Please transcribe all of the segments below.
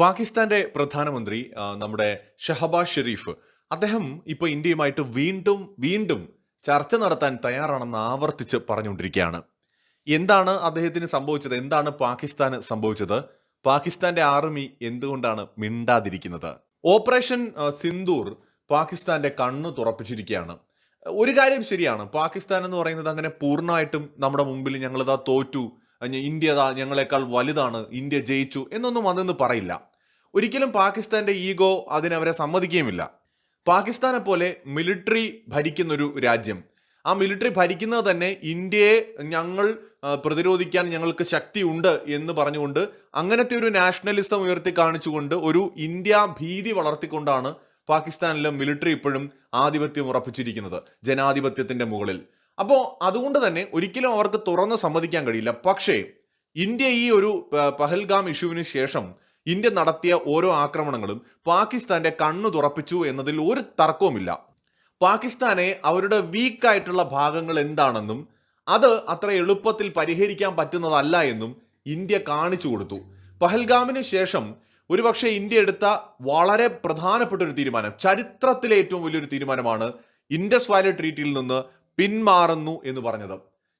പാകിസ്ഥാന്റെ പ്രധാനമന്ത്രി നമ്മുടെ ഷഹബാസ് ഷെരീഫ് അദ്ദേഹം ഇപ്പൊ ഇന്ത്യയുമായിട്ട് വീണ്ടും വീണ്ടും ചർച്ച നടത്താൻ തയ്യാറാണെന്ന് ആവർത്തിച്ച് പറഞ്ഞുകൊണ്ടിരിക്കുകയാണ്. എന്താണ് അദ്ദേഹത്തിന് സംഭവിച്ചത്? എന്താണ് പാകിസ്ഥാന് സംഭവിച്ചത്? പാകിസ്ഥാന്റെ ആർമി എന്തുകൊണ്ടാണ് മിണ്ടാതിരിക്കുന്നത്? ഓപ്പറേഷൻ സിന്ദൂർ പാകിസ്ഥാന്റെ കണ്ണ് തുറപ്പിച്ചിരിക്കുകയാണ്. ഒരു കാര്യം ശരിയാണ് പാകിസ്ഥാൻ എന്ന് പറയുന്നത് അങ്ങനെ പൂർണമായിട്ടും നമ്മുടെ മുമ്പിൽ ഞങ്ങളിതാ തോറ്റു ഇന്ത്യ ഞങ്ങളെക്കാൾ വലുതാണ് ഇന്ത്യ ജയിച്ചു എന്നൊന്നും അതെന്ന് പറയില്ല. ഒരിക്കലും പാകിസ്ഥാന്റെ ഈഗോ അതിനവരെ സമ്മതിക്കുകയുമില്ല. പാകിസ്ഥാനെ പോലെ മിലിറ്ററി ഭരിക്കുന്നൊരു രാജ്യം. ആ മിലിറ്ററി ഭരിക്കുന്നത് തന്നെ ഇന്ത്യയെ ഞങ്ങൾ പ്രതിരോധിക്കാൻ ഞങ്ങൾക്ക് ശക്തിയുണ്ട് എന്ന് പറഞ്ഞുകൊണ്ട് അങ്ങനത്തെ ഒരു നാഷണലിസം ഉയർത്തി കാണിച്ചുകൊണ്ട് ഒരു ഇന്ത്യ ഭീതി വളർത്തിക്കൊണ്ടാണ് പാകിസ്ഥാനിലെ മിലിറ്ററി ഇപ്പോഴും ആധിപത്യം ഉറപ്പിച്ചിരിക്കുന്നത് ജനാധിപത്യത്തിന്റെ മുകളിൽ. അപ്പോൾ അതുകൊണ്ട് തന്നെ ഒരിക്കലും അവർക്ക് തുറന്ന് സമ്മതിക്കാൻ കഴിയില്ല. പക്ഷേ ഇന്ത്യ ഈ ഒരു പഹൽഗാം ഇഷ്യൂവിന് ശേഷം ഇന്ത്യ നടത്തിയ ഓരോ ആക്രമണങ്ങളും പാകിസ്ഥാന്റെ കണ്ണു തുറപ്പിച്ചു എന്നതിൽ ഒരു തർക്കവുമില്ല. പാകിസ്ഥാനെ അവരുടെ വീക്കായിട്ടുള്ള ഭാഗങ്ങൾ എന്താണെന്നും അത് അത്ര എളുപ്പത്തിൽ പരിഹരിക്കാൻ പറ്റുന്നതല്ല എന്നും ഇന്ത്യ കാണിച്ചു കൊടുത്തു. പഹൽഗാമിന് ശേഷം ഒരുപക്ഷെ ഇന്ത്യ എടുത്ത വളരെ പ്രധാനപ്പെട്ട ഒരു തീരുമാനം ചരിത്രത്തിലെ ഏറ്റവും വലിയൊരു തീരുമാനമാണ് ഇൻഡസ് വാലി ട്രീറ്റിയിൽ നിന്ന് പിന്മാറുന്നു എന്ന് പറഞ്ഞത്.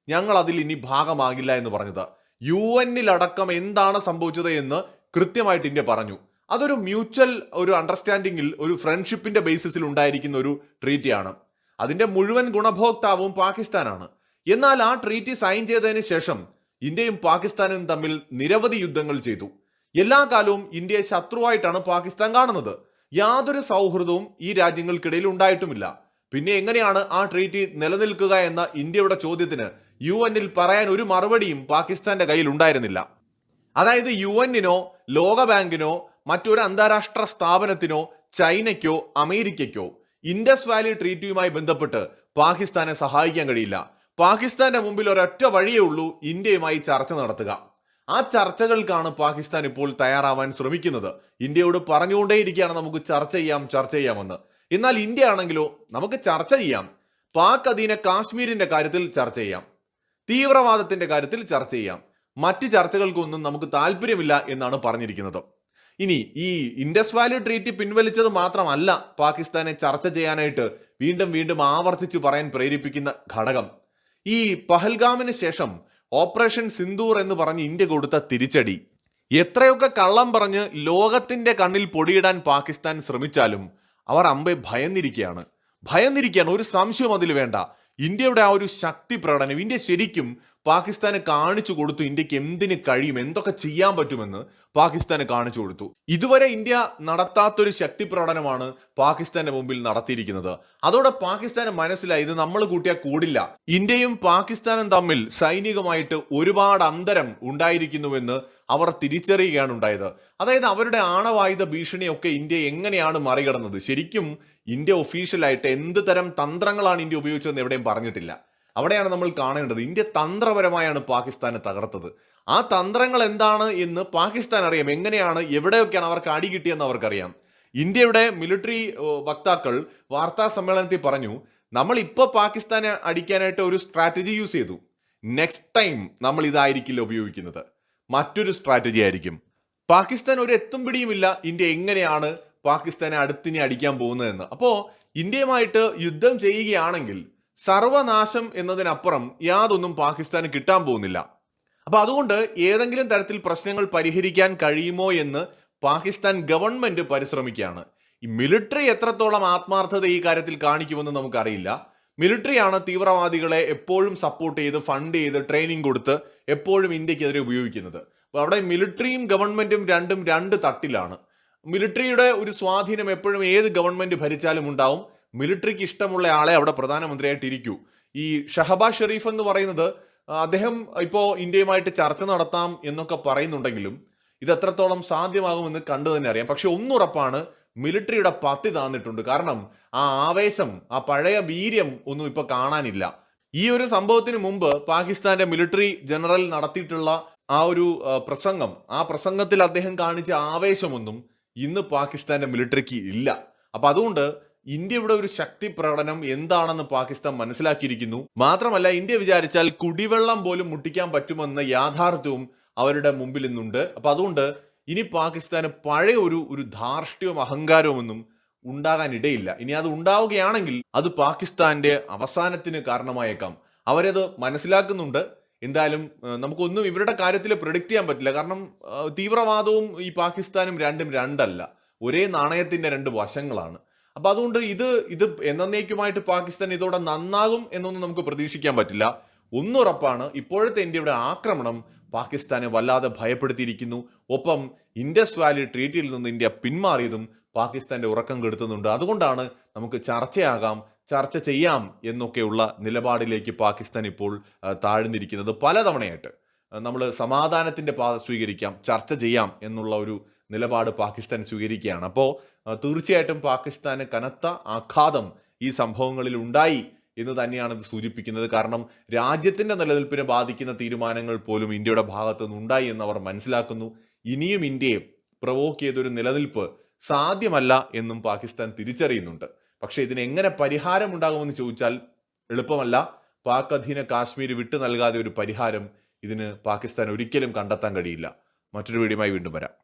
ഞങ്ങൾ അതിൽ ഇനി ഭാഗമാകില്ല എന്ന് പറഞ്ഞത്. യു എന്നിലടക്കം എന്താണ് സംഭവിച്ചത് എന്ന് കൃത്യമായിട്ട് ഇന്ത്യ പറഞ്ഞു. അതൊരു മ്യൂച്വൽ ഒരു അണ്ടർസ്റ്റാൻഡിങ്ങിൽ ഒരു ഫ്രണ്ട്ഷിപ്പിന്റെ ബേസിസിൽ ഉണ്ടായിരിക്കുന്ന ഒരു ട്രീറ്റിയാണ് അതിന്റെ മുഴുവൻ ഗുണഭോക്താവും പാകിസ്ഥാനാണ്. എന്നാൽ ആ ട്രീറ്റി സൈൻ ചെയ്തതിന് ശേഷം ഇന്ത്യയും പാകിസ്ഥാനും തമ്മിൽ നിരവധി യുദ്ധങ്ങൾ ചെയ്തു. എല്ലാ കാലവും ഇന്ത്യയെ ശത്രുവായിട്ടാണ് പാകിസ്ഥാൻ കാണുന്നത്. യാതൊരു സൗഹൃദവും ഈ രാജ്യങ്ങൾക്കിടയിൽ ഉണ്ടായിട്ടുമില്ല. പിന്നെ എങ്ങനെയാണ് ആ ട്രീറ്റി നിലനിൽക്കുക എന്ന ഇന്ത്യയുടെ ചോദ്യത്തിന് യു പറയാൻ ഒരു മറുപടിയും പാകിസ്ഥാന്റെ കയ്യിൽ ഉണ്ടായിരുന്നില്ല. അതായത് യു എന്നിനോ ലോകബാങ്കിനോ മറ്റൊരു അന്താരാഷ്ട്ര സ്ഥാപനത്തിനോ ചൈനയ്ക്കോ അമേരിക്കയ്ക്കോ ഇൻഡസ് വാലി ട്രീറ്റിയുമായി ബന്ധപ്പെട്ട് പാകിസ്ഥാനെ സഹായിക്കാൻ കഴിയില്ല. പാകിസ്ഥാന്റെ മുമ്പിൽ ഒരൊറ്റ വഴിയേ ഉള്ളൂ ഇന്ത്യയുമായി ചർച്ച നടത്തുക. ആ ചർച്ചകൾക്കാണ് പാകിസ്ഥാൻ ഇപ്പോൾ തയ്യാറാവാൻ ശ്രമിക്കുന്നത്. ഇന്ത്യയോട് പറഞ്ഞുകൊണ്ടേയിരിക്കുകയാണ് നമുക്ക് ചർച്ച ചെയ്യാം ചർച്ച ചെയ്യാമെന്ന്. എന്നാൽ ഇന്ത്യ ആണെങ്കിലോ നമുക്ക് ചർച്ച ചെയ്യാം. പാക് അധീന കാശ്മീരിന്റെ കാര്യത്തിൽ ചർച്ച ചെയ്യാം. തീവ്രവാദത്തിന്റെ കാര്യത്തിൽ ചർച്ച ചെയ്യാം. മറ്റ് ചർച്ചകൾക്കൊന്നും നമുക്ക് താല്പര്യമില്ല എന്നാണ് പറഞ്ഞിരിക്കുന്നത്. ഇനി ഈ ഇൻഡസ് വാല്യൂ ട്രീറ്റ് പിൻവലിച്ചത് മാത്രമല്ല പാകിസ്ഥാനെ ചർച്ച ചെയ്യാനായിട്ട് വീണ്ടും വീണ്ടും ആവർത്തിച്ച് പറയാൻ പ്രേരിപ്പിക്കുന്ന ഘടകം. ഈ പഹൽഗാമിന് ശേഷം ഓപ്പറേഷൻ സിന്ദൂർ എന്ന് പറഞ്ഞ് ഇന്ത്യ കൊടുത്ത തിരിച്ചടി. എത്രയൊക്കെ കള്ളം പറഞ്ഞ് ലോകത്തിന്റെ കണ്ണിൽ പൊടിയിടാൻ പാകിസ്ഥാൻ ശ്രമിച്ചാലും അവർ അമ്പെ ഭയന്നിരിക്കുകയാണ്. ഭയന്നിരിക്കുകയാണ്. ഒരു സംശയം അതിൽ വേണ്ട. ഇന്ത്യയുടെ ആ ഒരു ശക്തി പ്രകടനം ഇന്ത്യ ശരിക്കും പാകിസ്ഥാന് കാണിച്ചു കൊടുത്തു ഇന്ത്യയ്ക്ക് എന്തിന് കഴിയും എന്തൊക്കെ ചെയ്യാൻ പറ്റുമെന്ന് പാകിസ്ഥാന് കാണിച്ചു കൊടുത്തു. ഇതുവരെ ഇന്ത്യ നടത്താത്തൊരു ശക്തി പ്രകടനമാണ് പാകിസ്ഥാന്റെ മുമ്പിൽ നടത്തിയിരിക്കുന്നത്. അതോടെ പാകിസ്ഥാന് മനസ്സിലായി ഇത് നമ്മൾ കൂട്ടിയാൽ കൂടില്ല. ഇന്ത്യയും പാകിസ്ഥാനും തമ്മിൽ സൈനികമായിട്ട് ഒരുപാട് അന്തരം ഉണ്ടായിരിക്കുന്നുവെന്ന് അവർ തിരിച്ചറിയുകയാണ് ഉണ്ടായത്. അതായത് അവരുടെ ആണവായുധ ഭീഷണിയൊക്കെ ഇന്ത്യ എങ്ങനെയാണ് മറികടന്നത്? ശരിക്കും ഇന്ത്യ ഒഫീഷ്യലായിട്ട് എന്ത് തരം തന്ത്രങ്ങളാണ് ഇന്ത്യ ഉപയോഗിച്ചതെന്ന് എവിടെയും പറഞ്ഞിട്ടില്ല. അവിടെയാണ് നമ്മൾ കാണേണ്ടത്. ഇന്ത്യ തന്ത്രപരമായാണ് പാകിസ്ഥാനെ തകർത്തത്. ആ തന്ത്രങ്ങൾ എന്താണ് എന്ന് പാകിസ്ഥാൻ അറിയാം. എങ്ങനെയാണ് എവിടെയൊക്കെയാണ് അവർക്ക് അടി കിട്ടിയെന്ന് അവർക്കറിയാം. ഇന്ത്യയുടെ മിലിറ്ററി വക്താക്കൾ വാർത്താ സമ്മേളനത്തിൽ പറഞ്ഞു നമ്മൾ ഇപ്പോൾ പാകിസ്ഥാനെ അടിക്കാനായിട്ട് ഒരു സ്ട്രാറ്റജി യൂസ് ചെയ്തു. നെക്സ്റ്റ് ടൈം നമ്മൾ ഇതായിരിക്കില്ല ഉപയോഗിക്കുന്നത്. മറ്റൊരു സ്ട്രാറ്റജി ആയിരിക്കും. പാകിസ്ഥാൻ ഒരു എത്തും പിടിയുമില്ല. ഇന്ത്യ എങ്ങനെയാണ് പാകിസ്ഥാനെ അടുത്തിനെ അടിക്കാൻ പോകുന്നതെന്ന്. അപ്പോൾ ഇന്ത്യയുമായിട്ട് യുദ്ധം ചെയ്യുകയാണെങ്കിൽ സർവനാശം എന്നതിനപ്പുറം യാതൊന്നും പാകിസ്ഥാന് കിട്ടാൻ പോകുന്നില്ല. അപ്പൊ അതുകൊണ്ട് ഏതെങ്കിലും തരത്തിൽ പ്രശ്നങ്ങൾ പരിഹരിക്കാൻ കഴിയുമോ എന്ന് പാകിസ്ഥാൻ ഗവൺമെന്റ് പരിശ്രമിക്കുകയാണ്. ഈ മിലിറ്ററി എത്രത്തോളം ആത്മാർത്ഥത ഈ കാര്യത്തിൽ കാണിക്കുമെന്ന് നമുക്കറിയില്ല. മിലിറ്ററിയാണ് തീവ്രവാദികളെ എപ്പോഴും സപ്പോർട്ട് ചെയ്ത് ഫണ്ട് ചെയ്ത് ട്രെയിനിങ് കൊടുത്ത് എപ്പോഴും ഇന്ത്യക്കെതിരെ ഉപയോഗിക്കുന്നത്. അപ്പൊ അവിടെ മിലിറ്ററിയും ഗവൺമെന്റും രണ്ടും രണ്ട് തട്ടിലാണ്. മിലിറ്ററിയുടെ ഒരു സ്വാധീനം എപ്പോഴും ഏത് ഗവൺമെന്റ് ഭരിച്ചാലും ഉണ്ടാവും. മിലിറ്ററിക്ക് ഇഷ്ടമുള്ള ആളെ അവിടെ പ്രധാനമന്ത്രിയായിട്ട് ഇരിക്കൂ ഈ ഷഹബാസ് ഷെറീഫ് എന്ന് പറയുന്നത് അദ്ദേഹം ഇപ്പോൾ ഇന്ത്യയുമായിട്ട് ചർച്ച നടത്താം എന്നൊക്കെ പറയുന്നുണ്ടെങ്കിലും ഇത് എത്രത്തോളം സാധ്യമാകുമെന്ന് കണ്ടു തന്നെ അറിയാം. പക്ഷെ ഒന്നുറപ്പാണ് മിലിറ്ററിയുടെ പത്തി താന്നിട്ടുണ്ട്. കാരണം ആ ആവേശം ആ പഴയ വീര്യം ഒന്നും ഇപ്പൊ കാണാനില്ല. ഈ ഒരു സംഭവത്തിന് മുമ്പ് പാകിസ്ഥാന്റെ മിലിറ്ററി ജനറൽ നടത്തിയിട്ടുള്ള ആ ഒരു പ്രസംഗം ആ പ്രസംഗത്തിൽ അദ്ദേഹം കാണിച്ച ആവേശമൊന്നും ഇന്ന് പാകിസ്ഥാന്റെ മിലിറ്ററിക്ക് ഇല്ല. അപ്പൊ അതുകൊണ്ട് ഇന്ത്യയുടെ ഒരു ശക്തി പ്രകടനം എന്താണെന്ന് പാകിസ്ഥാൻ മനസ്സിലാക്കിയിരിക്കുന്നു. മാത്രമല്ല ഇന്ത്യ വിചാരിച്ചാൽ കുടിവെള്ളം പോലും മുട്ടിക്കാൻ പറ്റുമെന്ന യാഥാർത്ഥ്യവും അവരുടെ മുമ്പിൽ ഇന്നുണ്ട്. അപ്പൊ അതുകൊണ്ട് ഇനി പാകിസ്ഥാന് പഴയ ഒരു ഒരു ധാർഷ്ട്യവും അഹങ്കാരവും ഒന്നും ഉണ്ടാകാൻ ഇടയില്ല ഇനി അത് ഉണ്ടാവുകയാണെങ്കിൽ അത് പാകിസ്ഥാന്റെ അവസാനത്തിന് കാരണമായേക്കാം. അവരത് മനസ്സിലാക്കുന്നുണ്ട്. എന്തായാലും നമുക്കൊന്നും ഇവരുടെ കാര്യത്തിൽ പ്രൊഡിക്റ്റ് ചെയ്യാൻ പറ്റില്ല. കാരണം തീവ്രവാദവും ഈ പാകിസ്ഥാനും രണ്ടും രണ്ടല്ല. ഒരേ നാണയത്തിന്റെ രണ്ട് വശങ്ങളാണ്. അപ്പൊ അതുകൊണ്ട് ഇത് ഇത് എന്നേക്കുമായിട്ട് പാകിസ്ഥാൻ ഇതോടെ നന്നാകും എന്നൊന്നും നമുക്ക് പ്രതീക്ഷിക്കാൻ പറ്റില്ല. ഒന്നുറപ്പാണ് ഇപ്പോഴത്തെ ഇന്ത്യയുടെ ആക്രമണം പാകിസ്ഥാനെ വല്ലാതെ ഭയപ്പെടുത്തിയിരിക്കുന്നു. ഒപ്പം ഇൻഡസ് വാലി ട്രീറ്റിയിൽ നിന്ന് ഇന്ത്യ പിന്മാറിയതും പാകിസ്ഥാന്റെ ഉറക്കം കെടുത്തുന്നുണ്ട്. അതുകൊണ്ടാണ് നമുക്ക് ചർച്ചയാകാം ചർച്ച ചെയ്യാം എന്നൊക്കെയുള്ള നിലപാടിലേക്ക് പാകിസ്ഥാൻ ഇപ്പോൾ താഴ്ന്നിരിക്കുന്നത് പലതവണയായിട്ട്. നമ്മൾ സമാധാനത്തിന്റെ പാത സ്വീകരിക്കാം ചർച്ച ചെയ്യാം എന്നുള്ള ഒരു നിലപാട് പാകിസ്ഥാൻ സ്വീകരിക്കുകയാണ്. അപ്പോൾ തീർച്ചയായിട്ടും പാകിസ്ഥാന് കനത്ത ആഘാതം ഈ സംഭവങ്ങളിൽ ഉണ്ടായി എന്ന് തന്നെയാണ് ഇത് സൂചിപ്പിക്കുന്നത്. കാരണം രാജ്യത്തിന്റെ നിലനിൽപ്പിനെ ബാധിക്കുന്ന തീരുമാനങ്ങൾ പോലും ഇന്ത്യയുടെ ഭാഗത്തു നിന്നുണ്ടായി എന്ന് അവർ മനസ്സിലാക്കുന്നു. ഇനിയും ഇന്ത്യയെ പ്രവോക്ക് ചെയ്തൊരു നിലനിൽപ്പ് സാധ്യമല്ല എന്നും പാകിസ്ഥാൻ തിരിച്ചറിയുന്നുണ്ട്. പക്ഷേ ഇതിന് എങ്ങനെ പരിഹാരം ഉണ്ടാകുമെന്ന് ചോദിച്ചാൽ എളുപ്പമല്ല. പാക് അധീന കാശ്മീർ വിട്ടു നൽകാതെ ഒരു പരിഹാരം ഇതിന് പാകിസ്ഥാൻ ഒരിക്കലും കണ്ടെത്താൻ കഴിയില്ല. മറ്റൊരു വീഡിയോയുമായി വീണ്ടും വരാം.